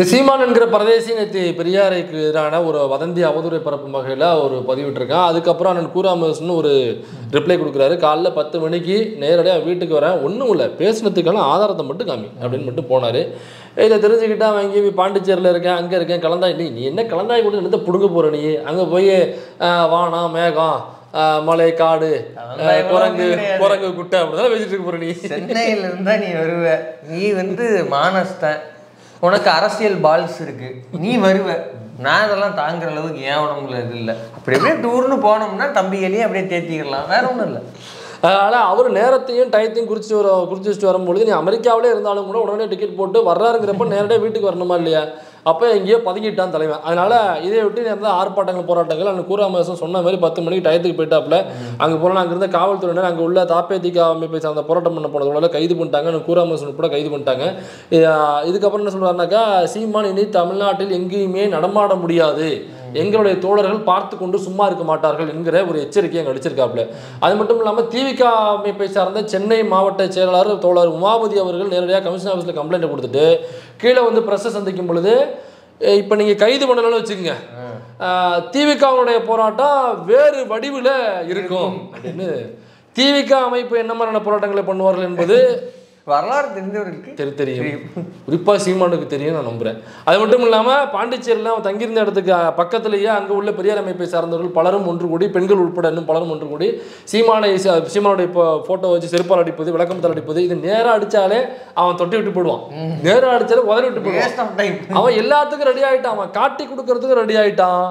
சீமான் என்கிற பரதேசி நேற்று பெரியாருக்கு எதிரான ஒரு வதந்தி அவதூறை பரப்பும் வகையில் ஒரு பதிவிட்டிருக்கான் அதுக்கப்புறம் அண்ணன் கூராமஸ்னு ஒரு ரிப்ளை கொடுக்குறாரு. காலைல பத்து மணிக்கு நேரடியாக வீட்டுக்கு வரேன். ஒன்றும் இல்லை பேசினதுக்கான ஆதாரத்தை மட்டும் காமி அப்படின்னு மட்டும் போனார். இதை தெரிஞ்சுக்கிட்டா அவன் இங்கே பாண்டிச்சேரியில் இருக்கேன் அங்கே இருக்கேன் கலந்தாய். நீ நீ என்ன கலந்தாய் கூட என்னத்தை பிடுங்க போகிற நீ? அங்கே போய் வானம் மேகம் மலை காடு குரங்கு. குரங்கு குட்டை அப்படிதான் பேசிட்டு இருக்க போற நீ? சென்னையில நீ வருவ. நீ வந்து மானஸ்தன். உனக்கு அரசியல் பால்ஸ் இருக்கு. நீ வருவ. நான் அதெல்லாம் தாங்குற அளவுக்கு ஏன் உடம்புல இது இல்லை. அப்படி அப்படியே டூர்னு போனோம்னா தம்பிகளையும் அப்படியே தேத்திக்கலாம் வேற ஒன்றும் இல்லை. அதனால் அவர் நேரத்தையும் டயத்தையும் குறித்து வர குறித்து வச்சுட்டு வரும்பொழுது நீ அமெரிக்காவிலே இருந்தாலும் கூட உடனே டிக்கெட் போட்டு வர்றாருங்கிறப்ப நேரடியாக வீட்டுக்கு வரணுமா இல்லையா? அப்போ எங்கேயோ பதுங்கிட்டான் தலைவன். அதனால் இதை விட்டு நேரம் ஆர்ப்பாட்டங்கள் போராட்டங்கள் அந்த கூறாமசம் சொன்ன மாதிரி பத்து மணிக்கு டயத்துக்கு போயிட்டாப்புல. அங்கே போனால் அங்கே இருந்த காவல்துறையினர் அங்கே உள்ள தாப்பேதிக அமைப்பை சார்ந்த போராட்டம் பண்ண போனதோட கைது பண்ணிட்டாங்க. அந்த கூறாமசன் கூட கைது பண்ணிட்டாங்க. இதுக்கப்புறம் என்ன சொல்கிறாருனாக்கா சீமான் இனி தமிழ்நாட்டில் எங்கேயுமே நடமாட முடியாது. எங்களுடைய தோழர்கள் பார்த்து கொண்டு சும்மா இருக்க மாட்டார்கள் என்கிற ஒரு எச்சரிக்கையை அங்கே அடிச்சிருக்காப்புல அது மட்டும் இல்லாமல் திமுக அமைப்பை சார்ந்த சென்னை மாவட்ட செயலாளர் தோழர் உமாபதி அவர்கள் நேரடியாக கமிஷன் ஆஃபீஸில் கம்ப்ளைண்ட் கொடுத்துட்டு கீழே வந்து ப்ரெஸ்ஸை சந்திக்கும் பொழுது இப்போ நீங்கள் கைது பண்ணணும்னு வச்சுக்கோங்க. திவிகாவுடைய போராட்டம் வேறு வடிவில் இருக்கும். அப்படின்னு திவிக அமைப்பு என்ன மாதிரியான போராட்டங்களை பண்ணுவார்கள் என்பது வரலாறு தெரிஞ்சவருக்கு தெரி தெரியும். குறிப்பாக சீமானுக்கு தெரியும் நான் நம்புகிறேன் அது மட்டும் இல்லாமல் பாண்டிச்சேரியில் அவன் தங்கியிருந்த இடத்துக்கு பக்கத்துலேயே அங்கே உள்ள பெரியார் அமைப்பை சார்ந்தவர்கள் பலரும் ஒன்று கூடி பெண்கள் உட்பட இன்னும் பலரும் ஒன்று கூடி சீமானை சீமானுடைய இப்போ ஃபோட்டோ வச்சு செருப்பால் அடிப்பது விளக்கமத்தால் அடிப்பது இது நேராக அடித்தாலே அவன் தொட்டி விட்டு போடுவான். நேராக அடித்தாலே உதறி விட்டு போடுவான். அவன் எல்லாத்துக்கும் ரெடி ஆயிட்டான். அவன் காட்டி கொடுக்கறதுக்கும் ரெடி ஆயிட்டான்.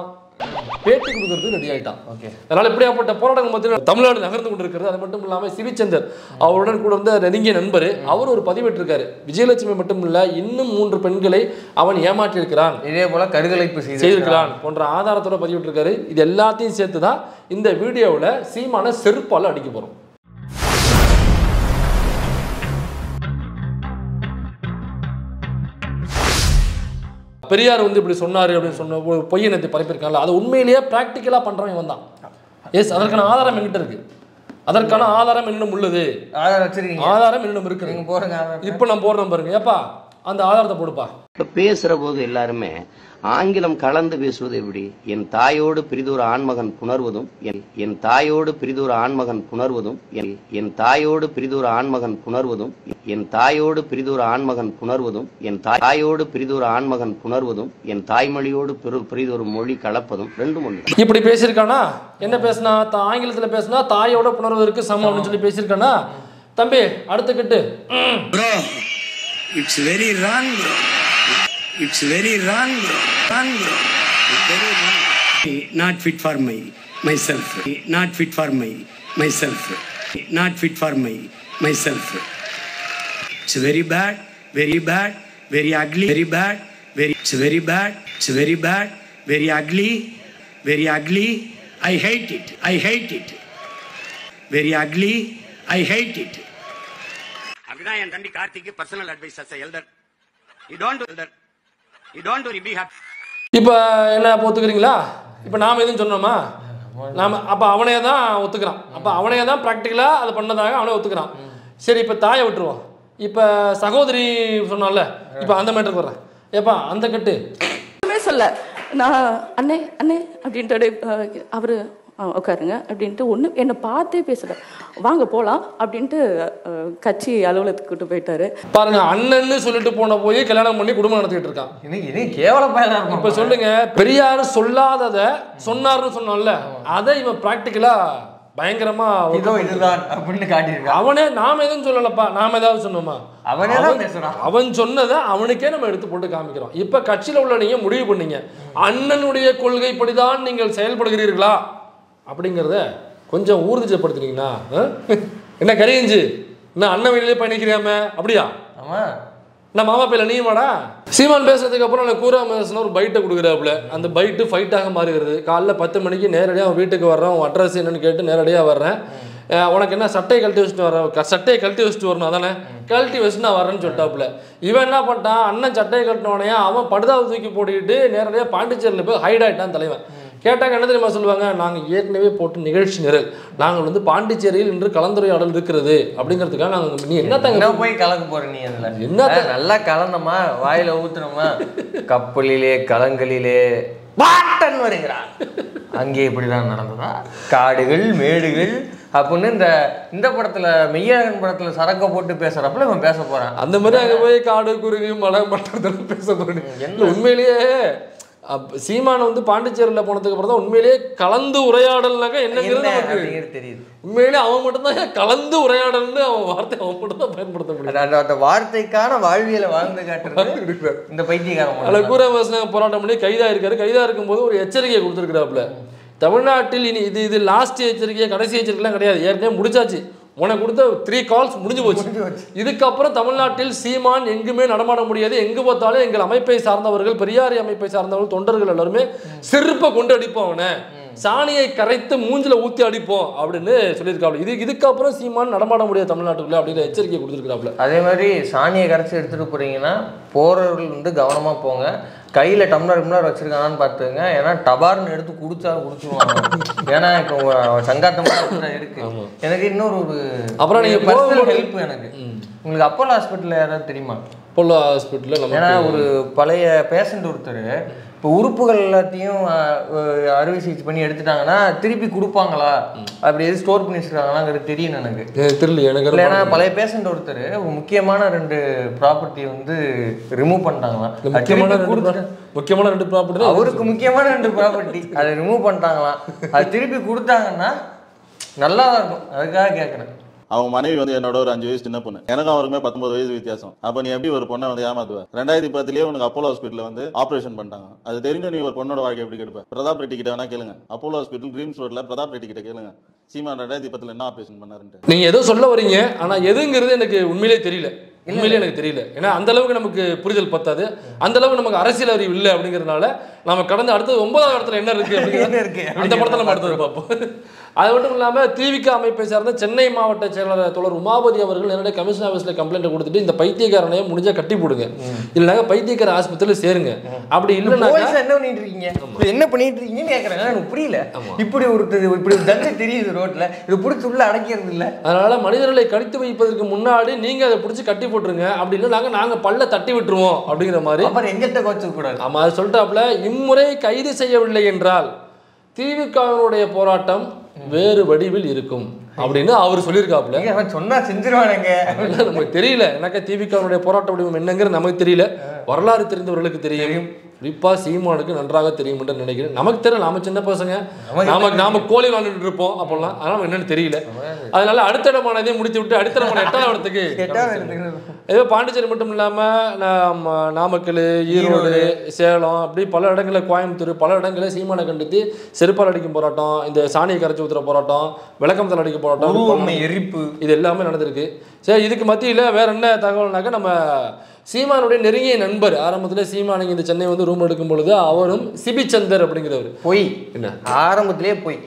பேட்டி கொடுக்கறதுக்கு ரெடி ஆயிட்டான். ஓகே அதனால இப்படியாப்பட்ட போராட்டங்கள் மத்தியில் தமிழ்நாடு நகர்ந்து கொண்டிருக்கிறது. அது மட்டும் இல்லாமல் சிவிச்சந்தர் அவருடன் கூட இருந்த நெருங்கிய நண்பர் அவர் ஒரு பதிவிட்டிருக்காரு. விஜயலட்சுமி மட்டும் இல்ல இன்னும் மூன்று பெண்களை அவன் ஏமாற்றியிருக்கிறான். இதே போல கருகலைப்பு செய்து செய்திருக்கிறான் போன்ற ஆதாரத்தோட பதிவிட்டிருக்காரு. இது எல்லாத்தையும் சேர்த்து தான் இந்த வீடியோவில் சீமான செருப்பால அடிக்க போறோம் பெரியார் வந்து இப்படி சொன்னாரு அப்படின்னு சொன்ன ஒரு பொய்யனத்தை பரப்பியிருக்காங்கல்ல அது உண்மையிலேயே ப்ராக்டிக்கலாக பண்றவன் இவன் தான் எஸ் அதற்கான ஆதாரம் என்கிட்ட இருக்கு. அதற்கான ஆதாரம் இன்னும் உள்ளது. ஆதாரம் இன்னும் இருக்குது. நீங்க போடுங்க ஆதாரம். இப்போ நான் போடுறேன் பாருங்க. ஏப்பா அந்த ஆதாரத்தை போடுப்பா. இப்ப பேசுற போது எல்லாருமே ஆங்கிலம் கலந்து பேசுவது எப்படி? என் தாயோடு பிரிதொரு ஆண்மகன் புணர்வதும் என் என் தாயோடு பிரிதொரு ஆண்மகன் புணர்வதும் என் என் தாயோடு பிரிதொரு ஆண்மகன் புணர்வதும் என் தாயோடு பிரிதொரு ஆண்மகன் புணர்வதும் என் தாயோடு பிரிதொரு ஆண்மகன் புணர்வதும் என் தாய்மொழியோடு பிரிதொரு மொழி கலப்பதும் ரெண்டும் ஒன்று இப்படி பேசியிருக்கானா? என்ன பேசினா? தா- ஆங்கிலத்துல பேசினா தாயோட புணர்வதற்கு சமம் அப்படின்னு சொல்லி பேசியிருக்கானா? தம்பி அடுத்த கட்டு. ம். Bro, it's very wrong, bro. It's very wrong, bro. Wrong, bro. It's very wrong. Not fit for my myself. Not fit for my myself. Not fit for my myself. It's very bad, very bad, very ugly, very bad, very. It's very bad. It's very bad, very ugly, very ugly. I hate it. I hate it. Very ugly. I hate it. அப்படிதான் என் தம்பி கார்த்திக்கு personal advice as elder you don't elder you don't worry be happy இப்போ என்ன அப்போ ஒத்துக்கிறீங்களா? இப்போ நாம் எதுவும் சொன்னோமா? நாம அப்போ அவனே தான் ஒத்துக்கிறான். அப்போ அவனே தான் ப்ராக்டிக்கலாக அதை பண்ணதாக அவனே ஒத்துக்கிறான். சரி இப்போ தாயை விட்டுருவோம். இப்போ சகோதரி சொன்னான்ல இப்போ அந்த மேட்டருக்கு வர்றேன். ஏப்பா அந்த கட்டு. சொல்ல. நான் அண்ணே அண்ணே அப்படின்ட்டு அவரு உட்காருங்க அப்படின்ட்டு ஒன்று என்னை பார்த்தே பேசல. வாங்க போகலாம் அப்படின்ட்டு கட்சி அலுவலகத்துக்கு கூட்டு போயிட்டாரு. பாருங்க அண்ணன்னு சொல்லிட்டு போன போய் கல்யாணம் பண்ணி குடும்பம் நடத்திட்டு இருக்கான். இது கேவல பயலா இப்ப சொல்லுங்க பெரியார் சொல்லாதத சொன்னார்னு சொன்னான்ல அதை இவன் பிராக்டிக்கலா பயங்கரமா இதோ இதுதான் அப்படின்னு காட்டியிருக்கான். அவனே நாம எதுவும் சொல்லலப்பா நாம ஏதாவது சொன்னோமா? அவனே தான் அவன்- பேசுறான். அவன் சொன்னதை அவனுக்கே நம்ம எடுத்து போட்டு காமிக்கிறோம். இப்ப கட்சியில உள்ள நீங்க முடிவு பண்ணீங்க. அண்ணனுடைய கொள்கைப்படிதான் நீங்கள் செயல்படுகிறீர்களா? அப்படிங்கிறத கொஞ்சம் ஊர்ஜிதப்படுத்துனீங்கன்னா ஆ? என்ன கரியஞ்சு என்ன அண்ணன் வெளியிலே பயணிக்கிறியாம அப்படியா? ஆமா. நான் மாமா பையில நீ வாடா? சீமான் பேசுறதுக்கு அப்புறம் நான் பேசின ஒரு பைட்டை கொடுக்குறாப்புல. அந்த பைட்டு ஃபைட்டாக மாறுகிறது. காலைல பத்து மணிக்கு நேரடியாக அவன் வீட்டுக்கு வர்றேன். அவன் அட்ரஸ் என்னன்னு கேட்டு நேரடியாக வர்றேன். உனக்கு என்ன சட்டையை கழட்டி வச்சுட்டு வர க- சட்டையை கழட்டி வச்சுட்டு வரணும் அதானே? கழட்டி வச்சுட்டு நான் வரேன்னு சொல்லிட்டாப்புல. இவன் என்ன பண்ணிட்டான்? அண்ணன் சட்டையை கட்டினோடனே அவன் படுதாவை தூக்கி போட்டுக்கிட்டு நேரடியாக பாண்டிச்சேரியில் போய் ஹைட் ஆயிட்டான் தலைவன். கேட்டாங்க என்ன தெரியுமா சொல்லுவாங்க? நாங்கள் ஏற்கனவே போட்டு நிகழ்ச்சி நிரல். நாங்கள் வந்து பாண்டிச்சேரியில் இன்று கலந்துரையாடல் இருக்கிறது. அப்படிங்கிறதுக்காக நாங்கள் நீ என்ன போய் கலக்க போற நீ அதுல? ஆ, நல்லா கலந்தமா வாயில ஊத்துனோமா கப்பலிலே கலங்களிலே வாட்டன் வருகிறான். அங்கே இப்படிதான் நடந்ததா? காடுகள் மேடுகள். அப்படின்னு இந்த இந்த படத்துல மெய்யழகன் படத்துல சரக்க போட்டு பேசுறப்பல இவன் பேச போறான். அந்த மாதிரி அங்கே போய் காடு குருவி மலை மட்டத்தில் பேச போறேன். உண்மையிலேயே சீமான் வந்து பாண்டிச்சேரியில் போனதுக்கு அப்புறம் தான் உண்மையிலேயே கலந்து உரையாடல்னாக்கா என்னங்கிறது என்ன நமக்கு தெரியுது. உண்மையிலேயே அவன் மட்டும்தான் கலந்து உரையாடல்னு அவன் வார்த்தை அவன் மட்டும் தான் பயன்படுத்த முடியும். அந்த வார்த்தைக்கான வாழ்வியலை வாழ்ந்து காட்டுறது இந்த பைத்தியக்காரன் அதில். கூறவாசன போராட்டம் பண்ணி கைதா இருக்காரு. கைதா இருக்கும்போது ஒரு எச்சரிக்கையை கொடுத்துருக்குறாப்புல. தமிழ்நாட்டில் இனி இது இது லாஸ்ட் எச்சரிக்கை கடைசி எச்சரிக்கைலாம் கிடையாது. ஏற்கனவே முடிச்சாச்சு. உனக்கு கொடுத்த த்ரீ கால்ஸ் முடிஞ்சு போச்சு. இதுக்கப்புறம் தமிழ்நாட்டில் சீமான் எங்குமே நடமாட முடியாது. எங்கு பார்த்தாலும் எங்கள் அமைப்பை சார்ந்தவர்கள் பெரியாரி அமைப்பை சார்ந்தவர்கள் தொண்டர்கள் எல்லாருமே செருப்பை கொண்டு அடிப்போம் அவனை. சாணியை கரைத்து மூஞ்சில ஊத்தி அடிப்போம் அப்படின்னு சொல்லியிருக்காப்புல இது இதுக்கப்புறம் சீமான் நடமாட முடியாது தமிழ்நாட்டுக்குள்ள அப்படிங்கிற எச்சரிக்கை கொடுத்துருக்காப்புல அதே மாதிரி சாணியை கரைச்சி எடுத்துட்டு போறீங்கன்னா போறவர்கள் வந்து கவனமா போங்க. கையில டம்ளர் டம்ளர் வச்சிருக்கானான்னு பார்த்துங்க ஏன்னா டபார்னு எடுத்து குடிச்சா குடிச்சிருவாங்க. ஏன்னா இப்போ சங்காத்தமா இருக்கு. எனக்கு இன்னொரு ஒரு அப்புறம் நீங்க பர்சனல் ஹெல்ப் எனக்கு. உங்களுக்கு அப்போலோ ஹாஸ்பிட்டல் யாராவது தெரியுமா? அப்போலோ ஹாஸ்பிட்டலில் ஏன்னா ஒரு பழைய பேஷண்ட் ஒருத்தர் இப்போ உறுப்புகள் எல்லாத்தையும் அறுவை சிகிச்சை பண்ணி எடுத்துட்டாங்கன்னா திருப்பி கொடுப்பாங்களா? அப்படி எது ஸ்டோர் பண்ணி வச்சிருக்காங்களாங்கிறது தெரியும் எனக்கு. தெரியல எனக்கு ஏன்னா பழைய பேஷண்ட் ஒருத்தர் ஒரு முக்கியமான ரெண்டு ப்ராப்பர்ட்டியை வந்து ரிமூவ் பண்ணிட்டாங்களாம். முக்கியமான முக்கியமான ரெண்டு ப்ராப்பர்ட்டி அவருக்கு முக்கியமான ரெண்டு ப்ராப்பர்ட்டி அதை ரிமூவ் பண்ணிட்டாங்களாம். அது திருப்பி கொடுத்தாங்கன்னா நல்லா தான் இருக்கும். அதுக்காக கேட்குறேன் அவங்க மனைவி வந்து என்னோட ஒரு அஞ்சு வயசு சின்ன பொண்ணு. எனக்கும் அவருக்குமே பத்தொன்பது வயசு வித்தியாசம். அப்ப நீ எப்படி ஒரு பொண்ணை வந்து ஏமாத்துவ? ரெண்டாயிரத்தி பத்துலயே உனக்கு அப்போலோ ஹாஸ்பிட்டல் வந்து ஆபரேஷன் பண்ணிட்டாங்க. அது தெரிஞ்சு நீ ஒரு பொண்ணோட வாழ்க்கை எப்படி கெடுப்ப? பிரதாப் ரெட்டி கிட்ட வேணா கேளுங்க. அப்போலோ ஹாஸ்பிட்டல் ட்ரீம்ஸ் ரோட்ல பிரதாப் ரெட்டி கிட்ட கேளுங்க. சீமான் ரெண்டாயிரத்தி பத்துல என்ன ஆபரேஷன் பண்ணாருன்ட்டு. நீங்க ஏதோ சொல்ல வரீங்க ஆனா எதுங்கிறது எனக்கு உண்மையிலே தெரியல. உண்மையிலே எனக்கு தெரியல. ஏன்னா அந்த அளவுக்கு நமக்கு புரிதல் பத்தாது. அந்த அளவுக்கு நமக்கு அரசியல் அறிவு இல்லை அப்படிங்கறதுனால நம்ம கடந்து அடுத்தது ஒன்பதாவது இடத்துல என்ன இருக்கு அப்படிங்கிறது இருக்கு அந்த படத்தை நம்ம அடுத்தது பார்ப்போம். அது மட்டும் இல்லாம திவிக அமைப்பை சார்ந்த சென்னை மாவட்ட செயலாளர் தோழர் உமாபதி அவர்கள் என்னுடைய கமிஷன் ஆஃபீஸ்ல கம்ப்ளைண்ட் கொடுத்துட்டு இந்த பைத்தியக்காரனையே முடிஞ்சா கட்டி போடுங்க. இல்லைனாக்க பைத்தியக்கார ஆஸ்பத்திரியில சேருங்க. அப்படி போலீஸ் என்ன பண்ணிட்டு இருக்கீங்க என்ன பண்ணிட்டு இருக்கீங்கன்னு கேட்கறேன் எனக்கு புரியல. இப்படி ஒரு இப்படி ஒரு தண்டை தெரியுது ரோட்ல. இது பிடிச்சி உள்ள அடைக்கிறது இல்ல. அதனால மனிதர்களை கடித்து வைப்பதற்கு முன்னாடி நீங்க அதை பிடிச்சி கட்டி போட்டுருங்க. அப்படி இல்லைனாக்க நாங்க பல்ல தட்டி விட்டுருவோம் அப்படிங்கிற மாதிரி. அப்புறம் எங்கிட்ட கோச்சு கூடாது. ஆமா அது சொல்லிட்டாப்புல இம்முறை கைது செய்யவில்லை என்றால் திமுகவினுடைய போராட்டம் வேறு வடிவில் இருக்கும் அப்படின்னு அவர் சொல்லியிருக்காப்புல. சொன்னா செஞ்சிருவானுங்க. நமக்கு தெரியல. எனக்கு திமுகவினுடைய போராட்ட வடிவம் என்னங்கிறது நமக்கு தெரியல. வரலாறு தெரிந்தவர்களுக்கு தெரியும். குறிப்பா சீமானுக்கு நன்றாக தெரியும் என்று நினைக்கிறேன். நமக்கு தெரியல நாம சின்ன பசங்க. நாம நாம கோழி விளாண்டுட்டு இருப்போம் அப்போல்லாம் அதனால நமக்கு என்னன்னு தெரியல. அதனால அடுத்த இடமானதே முடித்து விட்டு அடுத்த இடமான எட்டாவது இடத்துக்கு. ஏதோ பாண்டிச்சேரி மட்டும் இல்லாமல் நாம நாமக்கல் ஈரோடு சேலம் அப்படி பல இடங்களில் கோயம்புத்தூர் பல இடங்களில் சீமானை கண்டித்து செருப்பால் அடிக்கும் போராட்டம் இந்த சாணியை கரைச்சி ஊத்துற போராட்டம் விளக்கமத்தில் அடிக்கும் போராட்டம் உருவமை எரிப்பு. இது எல்லாமே நடந்திருக்கு. சரி இதுக்கு மத்தியில் வேற என்ன தகவல்னாக்கா நம்ம சீமானுடைய நெருங்கிய நண்பர். ஆரம்பத்தில் சீமான் இந்த சென்னை வந்து ரூம் எடுக்கும் பொழுது அவரும் சிபிச்சந்தர் அப்படிங்கிறவர். பொய். என்ன? ஆரம்பத்திலேயே பொய்.